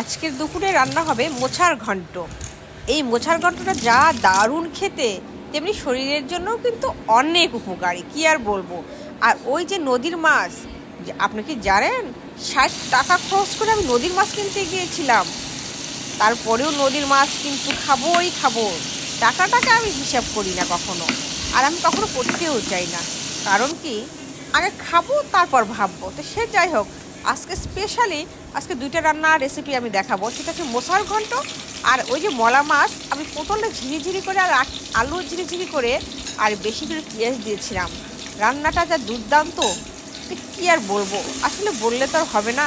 আজকের দুপুরে রান্না হবে মোছার ঘন্ট। এই মোছার ঘন্টটা যা দারুণ খেতে, তেমনি শরীরের জন্যও কিন্তু অনেক উপকারী, কি আর বলব? আর ওই যে নদীর মাছ আপনি কি জানেন? ষাট টাকা খরচ করে আমি নদীর মাছ কিনতে গিয়েছিলাম। তারপরেও নদীর মাছ কিন্তু খাবোই খাব। টাকাটাকে আমি হিসাব করি না কখনো। আর আমি কখনো করতেও চাই না। কারণ কি? আগে খাব, তারপর ভাববো। তো সে যাই হোক, আজকে স্পেশালি আজকে দুইটা রান্নার রেসিপি আমি দেখাবো। সেটা হচ্ছে মশার ঘন্ট আর ওই যে মলা মাছ, আমি পটলে ঝিরিঝিরি করে আর আলু ঝিরিঝিরি করে আর বেশি করে পেঁয়াজ দিয়েছিলাম। রান্নাটা যা দুর্দান্ত কী আর বলব? আসলে বললে তো আর হবে না।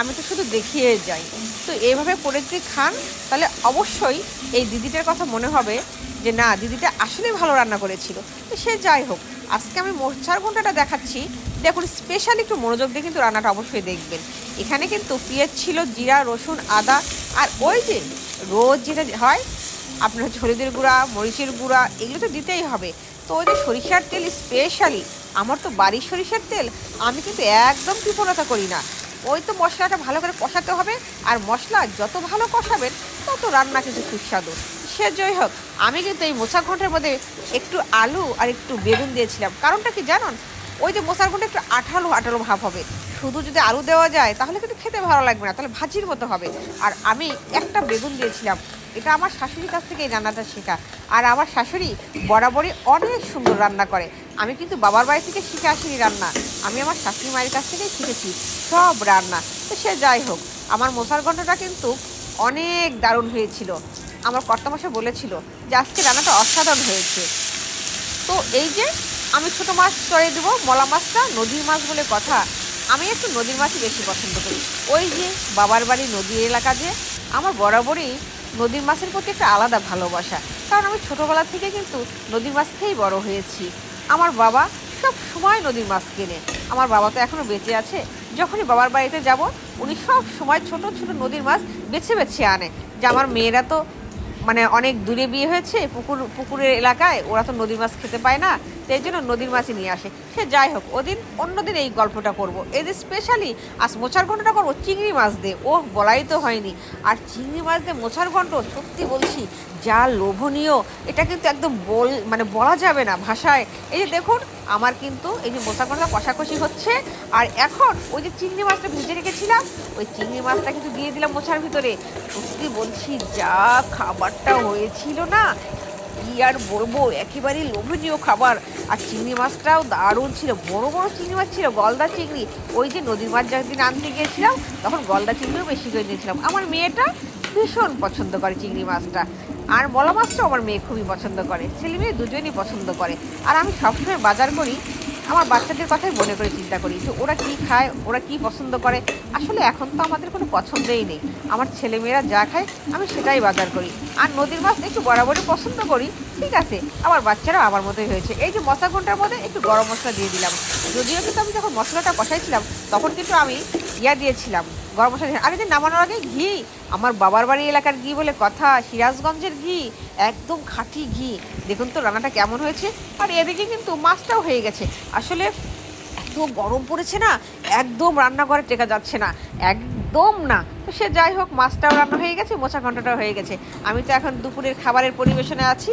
আমি তো শুধু দেখিয়ে যাই। তো এইভাবে করে যদি খান, তাহলে অবশ্যই এই দিদিটার কথা মনে হবে যে, না, দিদিটা আসলেই ভালো রান্না করেছিল। তো সে যাই হোক, আজকে আমি মোচার ঘন্টাটা দেখাচ্ছি। দেখুন স্পেশাল একটু মনোযোগ দিয়ে কিন্তু রান্নাটা অবশ্যই দেখবেন। এখানে কিন্তু পেঁয়াজ ছিল, জিরা, রসুন, আদা, আর ওই যে রোজ যেটা হয়, আপনার হলুদের গুঁড়া, মরিচের গুঁড়া, এগুলো তো দিতেই হবে। তো ওই যে সরিষার তেল স্পেশালি আমার তো বাড়ির সরিষার তেল, আমি কিন্তু একদম কৃপণতা করি না। ওই তো মশলাটা ভালো করে কষাতে হবে, আর মশলা যত ভালো কষাবেন, তত রান্না কিন্তু সুস্বাদু। সে যাই হোক, আমি কিন্তু এই মোচা ঘন্টের মধ্যে একটু আলু আর একটু বেগুন দিয়েছিলাম। কারণটা কি জানুন? ওই যে মোচার ঘণ্টা একটু আঠালো আঠালো ভাব হবে। শুধু যদি আলু দেওয়া যায়, তাহলে কিন্তু খেতে ভালো লাগবে না। তাহলে ভাজির মতো হবে। আর আমি একটা বেগুন দিয়েছিলাম। এটা আমার শাশুড়ির কাছ থেকে এই রান্নাটা শেখা। আর আমার শাশুড়ি বরাবরই অনেক সুন্দর রান্না করে। আমি কিন্তু বাবার বাড়ি থেকে শিখে আসিনি রান্না। আমি আমার শাশুড়ি মায়ের কাছ থেকেই শিখেছি সব রান্না। তো সে যাই হোক, আমার মশার ঘন্টটা কিন্তু অনেক দারুণ হয়েছিল। আমার কর্তামশাই বলেছিল যে, আজকে রান্নাটা অসাধারণ হয়েছে। তো এই যে আমি ছোট মাছ চড়ে দেবো, মলা মাছটা নদীর মাছ বলে কথা। আমি একটু নদীর মাছই বেশি পছন্দ করি। ওই যে বাবার বাড়ি নদী এলাকা যে, আমার বরাবরই নদীর মাছের প্রতি একটা আলাদা ভালোবাসা। কারণ আমি ছোটোবেলা থেকে কিন্তু নদীর মাছ খেয়েই বড় হয়েছি। আমার বাবা সব সময় নদীর মাছ কেনে। আমার বাবা তো এখনও বেঁচে আছে। যখনই বাবার বাড়িতে যাব, উনি সব সময় ছোট ছোট নদীর মাছ বেছে বেছে আনে। যে আমার মেয়েরা তো মানে অনেক দূরে বিয়ে হয়েছে, পুকুর, পুকুরের এলাকায়, ওরা তো নদীর মাছ খেতে পায় না। সেই জন্য নদীর মাছই নিয়ে আসে। সে যাই হোক, ওদিন অন্যদিন এই গল্পটা করব। এই যে স্পেশালি আজ মোছার ঘন্টটা করব চিংড়ি মাছ দিয়ে। ও বলাই তো হয়নি। আর চিংড়ি মাছ দিয়ে মোছার ঘন্ট সত্যি বলছি, যা লোভনীয়। এটা কিন্তু একদম বল মানে বলা যাবে না ভাষায়। এই যে দেখুন, আমার কিন্তু এই যে মোছা ঘণ্টা কষাকষি হচ্ছে। আর এখন ওই যে চিংড়ি মাছটা ভেজে রেখেছিলাম, ওই চিংড়ি মাছটা কিন্তু দিয়ে দিলাম মোছার ভিতরে। সত্যি বলছি, যা খাবারটা হয়েছিল না কি আর বলব, একেবারেই লোভনীয় খাবার। আর চিংড়ি মাছটাও দারুণ ছিল, বড় বড় চিংড়ি মাছ ছিল, গলদা চিংড়ি। ওই যে নদীর মাছ যেদিন আনতে গিয়েছিলাম, তখন গলদা চিংড়িও বেশি করে নিয়েছিলাম আমার মেয়েটা ভীষণ পছন্দ করে চিংড়ি মাছটা। আর মলা মাছটাও আমার মেয়ে খুবই পছন্দ করে, ছেলে মেয়ে দুজনই পছন্দ করে। আর আমি সবসময় বাজার করি আমার বাচ্চাদের কথাই মনে করে চিন্তা করি যে ওরা কি খায়, ওরা কি পছন্দ করে। আসলে এখন তো আমাদের কোনো পছন্দই নেই। আমার ছেলেমেয়েরা যা খায়, আমি সেটাই বাজার করি। আর নদীর মাছ একটু বরাবরই পছন্দ করি, ঠিক আছে? আমার বাচ্চারাও আমার মতোই হয়েছে। এই যে মশা ঘণ্টার মধ্যে একটু গরম মশলা দিয়ে দিলাম। যদিও কিন্তু আমি যখন মশলাটা কষাইছিলাম, তখন কিন্তু আমি ইয়া দিয়েছিলাম। গরম মশলা আর যে নামানোর আগে ঘি, আমার বাবার বাড়ি এলাকার ঘি বলে কথা, সিরাজগঞ্জের ঘি, একদম খাঁটি ঘি। দেখুন তো রান্নাটা কেমন হয়েছে। আর এদিকে কিন্তু মাছটাও হয়ে গেছে। আসলে এত গরম পড়েছে না, একদম রান্না করে টেকা যাচ্ছে না, একদম না। তো সে যাই হোক, মাছটাও রান্না হয়ে গেছে মোচা ঘন্টাটাও হয়ে গেছে। আমি তো এখন দুপুরের খাবারের পরিবেশনে আছি।